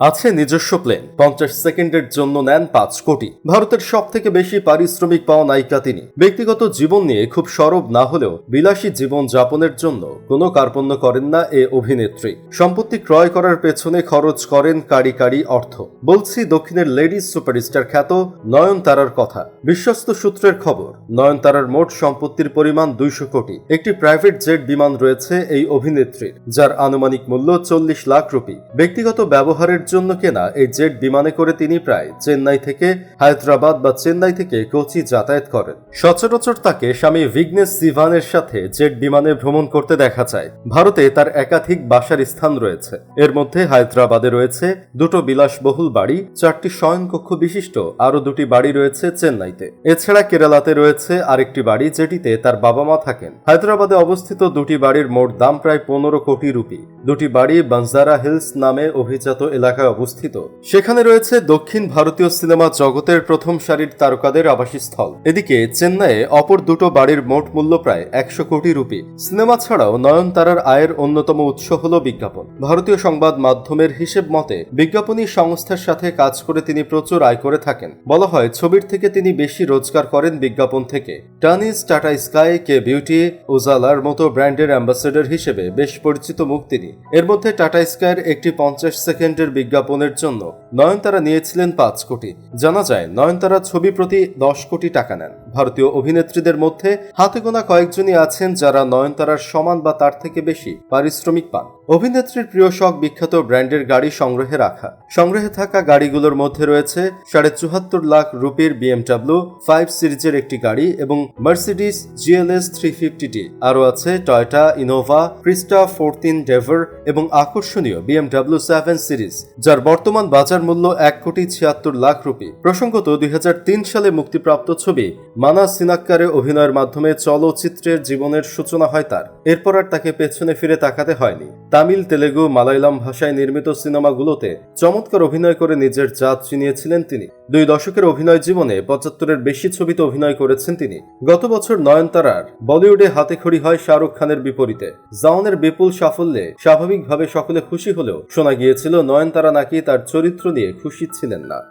আছে নিজস্ব প্লেন পঞ্চাশ সেকেন্ডের জন্য নেন পাঁচ কোটি। ভারতের সব থেকে বেশি পারিশ্রমিক পাওয়া নায়িকা তিনি। ব্যক্তিগত জীবন নিয়ে খুব সরব না হলেও বিলাসী জীবন যাপনের জন্য কোনো কার্পণ্য করেন না এ অভিনেত্রী। সম্পত্তি ক্রয় করার পেছনে খরচ করেন কারি কারি অর্থ। বলছি দক্ষিণের লেডিজ সুপারস্টার খ্যাত নয়নতারার কথা। বিশ্বস্ত সূত্রের খবর, নয়নতারার মোট সম্পত্তির পরিমাণ দুইশো কোটি। একটি প্রাইভেট জেট বিমান রয়েছে এই অভিনেত্রীর, যার আনুমানিক মূল্য চল্লিশ লাখ রুপি। ব্যক্তিগত ব্যবহারের জন্য কেনা এই জেট বিমানে করে তিনি প্রায় চেন্নাই থেকে হায়দ্রাবাদ বা চেন্নাই থেকে কোচি যাতায়াত করেন। সচরাচর তাকে স্বামী ভিগনেস সিভানের সাথে জেট বিমানে ভ্রমণ করতে দেখা যায়। ভারতে তার একাধিক বাসার স্থান রয়েছে। এর মধ্যে হায়দ্রাবাদে রয়েছে দুটো বিলাসবহুল বাড়ি, চারটি শয়নকক্ষ বিশিষ্ট, আরও দুটি বাড়ি রয়েছে চেন্নাইতে। এছাড়া কেরালাতে রয়েছে আরেকটি বাড়ি যেটিতে তার বাবা মা থাকেন। হায়দ্রাবাদে অবস্থিত দুটি বাড়ির মোট দাম প্রায় পনেরো কোটি রুপি। দুটি বাড়ি বানজারা হিলস নামে অভিজাত এলাকায় অবস্থিত। সেখানে রয়েছে দক্ষিণ ভারতীয় সিনেমা জগতের প্রথম সারির তারকাদের আবাসস্থল। এদিকে চেন্নাইয়ে অপর দুটো বাড়ির মোট মূল্য প্রায় একশো কোটি রুপি। সিনেমা ছাড়াও নয়নতারার আয়ের অন্যতম উৎস হল বিজ্ঞাপন। ভারতীয় সংবাদ মাধ্যমের হিসেব মতে, বিজ্ঞাপনী সংস্থার সাথে কাজ করে তিনি প্রচুর আয় করে থাকেন। বলা হয়, ছবির থেকে তিনি বেশি রোজগার করেন বিজ্ঞাপন থেকে। Tanishq, Tata sky, Kay beauty, উজালার মতো ব্র্যান্ডের অ্যাম্বাসেডর হিসেবে বেশ পরিচিত মুখ তিনি। এর মধ্যে টাটা স্কাইয়ের একটি পঞ্চাশ সেকেন্ডের বিজ্ঞাপনের জন্য নয়নতারা নিয়েছিলেন পাঁচ কোটি। জানা যায়, নয়নতারা ছবি প্রতি দশ কোটি টাকা নেন। ভারতীয় অভিনেত্রীদের মধ্যে হাতে গোনা কয়েকজনই আছেন যারা নয়নতারার সমান বা তার থেকে বেশি পারিশ্রমিক পান। অভিনেত্রীর প্রিয় শখ বিখ্যাত ব্র্যান্ডের গাড়ি সংগ্রহে রাখা। সংগ্রহে থাকা গাড়িগুলোর মধ্যে রয়েছে সাড়ে চুহাত্তর লাখ রুপির বিএমডাব্লিউ ফাইভ সিরিজের একটি গাড়ি এবং মার্সিডিস জিএলএস থ্রি ফিফটিটি। আরও আছে Toyota, Innova, Crysta Fortuner Endeavour এবং আকর্ষণীয় বিএমডাব্লিউ সেভেন সিরিজ। যার বর্তমান বাজার মূল্য এক কোটি ছিয়াত্তর লাখ রুপি। প্রসঙ্গত দুই হাজার তিন সালে মুক্তিপ্রাপ্ত ছবি মানা সিনাক্কারে অভিনয়ের মাধ্যমে চলচ্চিত্রের জীবনের সূচনা হয় তার। এরপর আর তাকে পেছনে ফিরে তাকাতে হয়নি। তামিল, তেলেগু, মালায়ালাম ভাষায় নির্মিত সিনেমাগুলোতে চমৎকার অভিনয় করে নিজের জাত চিনিয়েছিলেন তিনি। দুই দশকের অভিনয় জীবনে পঁচাত্তরের বেশি ছবিতে অভিনয় করেছেন তিনি। গত বছর নয়নতারার বলিউডে হাতেখড়ি হয় শাহরুখ খানের বিপরীতে। জাওনের বিপুল সাফল্যে স্বাভাবিকভাবে সকলে খুশি হলেও শোনা গিয়েছিল নয়নতারা নাকি তার চরিত্র নিয়ে খুশি ছিলেন না।